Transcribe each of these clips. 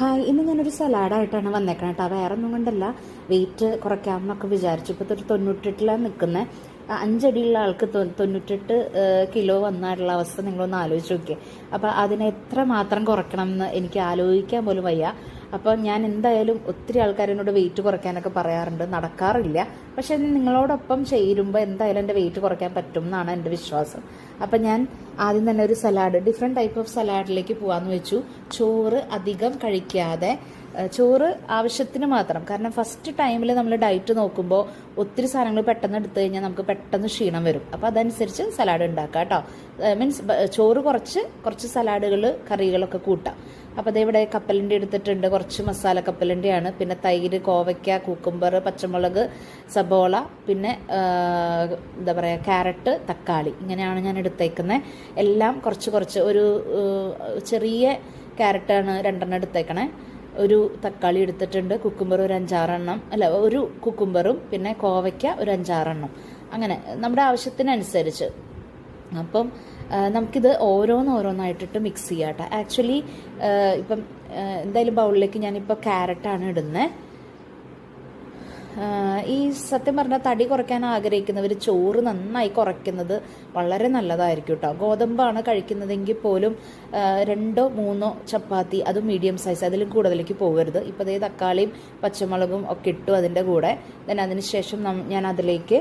Hi ഇന്ന് ഞാനൊരു സലാഡായിട്ടാണ് വന്നേക്കണം കേട്ടോ വേറെ ഒന്നും കൊണ്ടല്ല. വെയിറ്റ് കുറയ്ക്കാമെന്നൊക്കെ വിചാരിച്ചു. ഇപ്പോൾ ഒരു തൊണ്ണൂറ്റെട്ടിലാണ് നിൽക്കുന്നത് അഞ്ചടിയുള്ള ആൾക്ക് തൊണ്ണൂറ്റെട്ട് കിലോ വന്നാലുള്ള അവസ്ഥ നിങ്ങളൊന്ന് ആലോചിച്ച് നോക്കിയേ. അപ്പോൾ അതിനെ എത്ര മാത്രം കുറയ്ക്കണം എന്ന് എനിക്ക് ആലോചിക്കാൻ പോലും വയ്യ. അപ്പോൾ ഞാൻ എന്തായാലും ഒത്തിരി ആൾക്കാർ എന്നോട് വെയിറ്റ് കുറയ്ക്കാനൊക്കെ പറയാറുണ്ട്. നടക്കാറില്ല. പക്ഷേ നിങ്ങളോടൊപ്പം ചേരുമ്പോൾ എന്തായാലും എന്റെ വെയിറ്റ് കുറയ്ക്കാൻ പറ്റും എന്നാണ് എന്റെ വിശ്വാസം. അപ്പം ഞാൻ ആദ്യം തന്നെ ഒരു സലാഡ് ഡിഫറെന്റ് ടൈപ്പ് ഓഫ് സലാഡിലേക്ക് പോകാമെന്ന് വെച്ചു. ചോറ് അധികം കഴിക്കാതെ ചോറ് ആവശ്യത്തിന് മാത്രം. കാരണം ഫസ്റ്റ് ടൈമിൽ നമ്മൾ ഡയറ്റ് നോക്കുമ്പോൾ ഒത്തിരി സാധനങ്ങൾ പെട്ടെന്ന് എടുത്തു കഴിഞ്ഞാൽ നമുക്ക് പെട്ടെന്ന് ക്ഷീണം വരും. അപ്പോൾ അതനുസരിച്ച് സലാഡ് ഉണ്ടാക്കാം കേട്ടോ മീൻസ് ചോറ് കുറച്ച് കുറച്ച് സലാഡുകൾ കറികളൊക്കെ കൂട്ടാം. അപ്പോൾ അതേവിടെ കപ്പലിന്റെ എടുത്തിട്ടുണ്ട്. കുറച്ച് മസാല കപ്പലണ്ടിയാണ്. പിന്നെ തൈര് കോവയ്ക്ക കൂക്കുംബർ പച്ചമുളക് സബോള പിന്നെ എന്താ പറയുക ക്യാരറ്റ് തക്കാളി. ഇങ്ങനെയാണ് ഞാൻ എടുത്തേക്കുന്നത് എല്ലാം കുറച്ച് കുറച്ച്. ഒരു ചെറിയ ക്യാരറ്റാണ് രണ്ടെണ്ണം എടുത്തേക്കണേ. ഒരു തക്കാളി എടുത്തിട്ടുണ്ട് കുക്കുംബർ ഒരു അഞ്ചാറെണ്ണം അല്ല ഒരു കുക്കുംബറും പിന്നെ കോവയ്ക്ക ഒരു അഞ്ചാറെണ്ണം. അങ്ങനെ നമ്മുടെ ആവശ്യത്തിനനുസരിച്ച്. അപ്പം നമുക്കിത് ഓരോന്നോരോന്നായിട്ടിട്ട് മിക്സ് ചെയ്യാം കേട്ടോ ആക്ച്വലി ഇപ്പം എന്തായാലും ബൗളിലേക്ക് ഞാനിപ്പോൾ ക്യാരറ്റാണ് ഇടുന്നത് ഈ സത്യം പറഞ്ഞാൽ തടി കുറയ്ക്കാൻ ആഗ്രഹിക്കുന്നവർ ചോറ് നന്നായി കുറയ്ക്കുന്നത് വളരെ നല്ലതായിരിക്കും കേട്ടോ ഗോതമ്പാണ് കഴിക്കുന്നതെങ്കിൽ പോലും രണ്ടോ മൂന്നോ ചപ്പാത്തി അതും മീഡിയം സൈസ് അതിലും കൂടുതലേക്ക് പോകരുത്. ഇപ്പോൾ അതേ തക്കാളിയും പച്ചമുളകും ഒക്കെ ഇട്ടു അതിന്റെ കൂടെ. ദെൻ അതിനുശേഷം ഞാൻ അതിലേക്ക്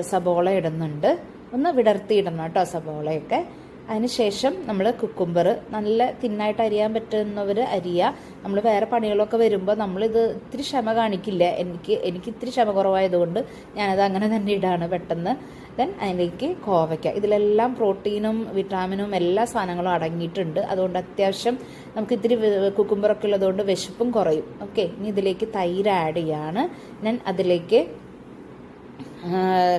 സബോള ഇടുന്നുണ്ട്. ഒന്ന് വിടർത്തിയിടണം കേട്ടോ സബോളയൊക്കെ. അതിനുശേഷം നമ്മൾ കുക്കുംബർ നല്ല തിന്നായിട്ട് അരിയാൻ പറ്റുന്നവർ അരിയുക നമ്മൾ വേറെ പണികളൊക്കെ വരുമ്പോൾ നമ്മളിത് ഇത്തിരി ക്ഷമ കാണിക്കില്ല. എനിക്ക് എനിക്ക് ഇത്തിരി ക്ഷമ കുറവായതുകൊണ്ട് ഞാനത് അങ്ങനെ തന്നെ ഇടാണ് പെട്ടെന്ന്. ദെൻ അതിലേക്ക് കോവയ്ക്ക. ഇതിലെല്ലാം പ്രോട്ടീനും വിറ്റാമിനും എല്ലാ സാധനങ്ങളും അടങ്ങിയിട്ടുണ്ട്. അതുകൊണ്ട് അത്യാവശ്യം നമുക്ക് ഇത്തിരി കുക്കുംബറൊക്കെ ഉള്ളതുകൊണ്ട് വിശപ്പും കുറയും. ഓക്കെ ഇനി ഇതിലേക്ക് തൈര് ആഡ് ചെയ്യാണ്. ഞാൻ അതിലേക്ക്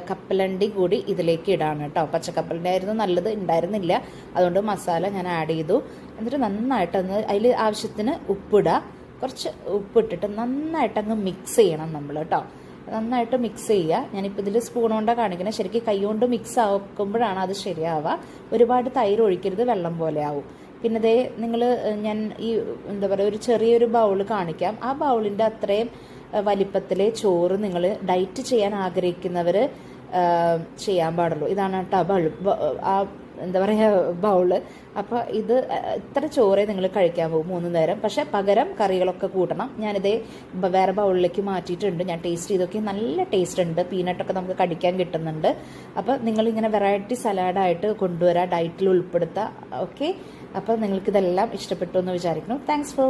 കപ്പലണ്ടി കൂടി ഇതിലേക്ക് ഇടാണ് കേട്ടോ. പച്ചക്കപ്പലണ്ടി ആയിരുന്നു നല്ലത് ഉണ്ടായിരുന്നില്ല. അതുകൊണ്ട് മസാല ഞാൻ ആഡ് ചെയ്തു. എന്നിട്ട് നന്നായിട്ട് ഒന്ന് അതിൽ ആവശ്യത്തിന് ഉപ്പിടുക കുറച്ച് ഉപ്പിട്ടിട്ട് നന്നായിട്ട് അങ്ങ് മിക്സ് ചെയ്യണം നമ്മൾ കേട്ടോ. നന്നായിട്ട് മിക്സ് ചെയ്യുക. ഞാനിപ്പോൾ ഇതിൽ സ്പൂൺ കൊണ്ടാണ് കാണിക്കുന്നത് ശരിക്കും കൈ കൊണ്ട് മിക്സ് ആക്കുമ്പോഴാണ് അത് ശരിയാവുക. ഒരുപാട് തൈര് ഒഴിക്കരുത് വെള്ളം പോലെ ആവും. പിന്നെ ദേ നിങ്ങൾ ഞാൻ ഈ എന്താ പറയുക ഒരു ചെറിയൊരു ബൗൾ കാണിക്കാം. ആ ബൗളിന്റെ അത്രയും വലിപ്പത്തിലെ ചോറ് നിങ്ങൾ ഡയറ്റ് ചെയ്യാൻ ആഗ്രഹിക്കുന്നവർ ചെയ്യാൻ പാടുള്ളൂ. ഇതാണ് ബൾ ആ എന്താ പറയുക ബൗൾ. അപ്പോൾ ഇത് ഇത്ര ചോറേ നിങ്ങൾ കഴിക്കാൻ പോകും മൂന്ന് നേരം. പക്ഷെ പകരം കറികളൊക്കെ കൂട്ടണം. ഞാനിതേ വേറെ ബൗളിലേക്ക് മാറ്റിയിട്ടുണ്ട്. ഞാൻ ടേസ്റ്റ് ചെയ്തൊക്കെ നല്ല ടേസ്റ്റ് ഉണ്ട്. പീനട്ടൊക്കെ നമുക്ക് കടിക്കാൻ കിട്ടുന്നുണ്ട്. അപ്പോൾ നിങ്ങളിങ്ങനെ വെറൈറ്റി സലാഡായിട്ട് കൊണ്ടുവരാം ഡയറ്റിൽ ഉൾപ്പെടുത്തുക ഓക്കെ? അപ്പോൾ നിങ്ങൾക്കിതെല്ലാം ഇഷ്ടപ്പെട്ടു എന്ന് വിചാരിക്കുന്നു. Thanks for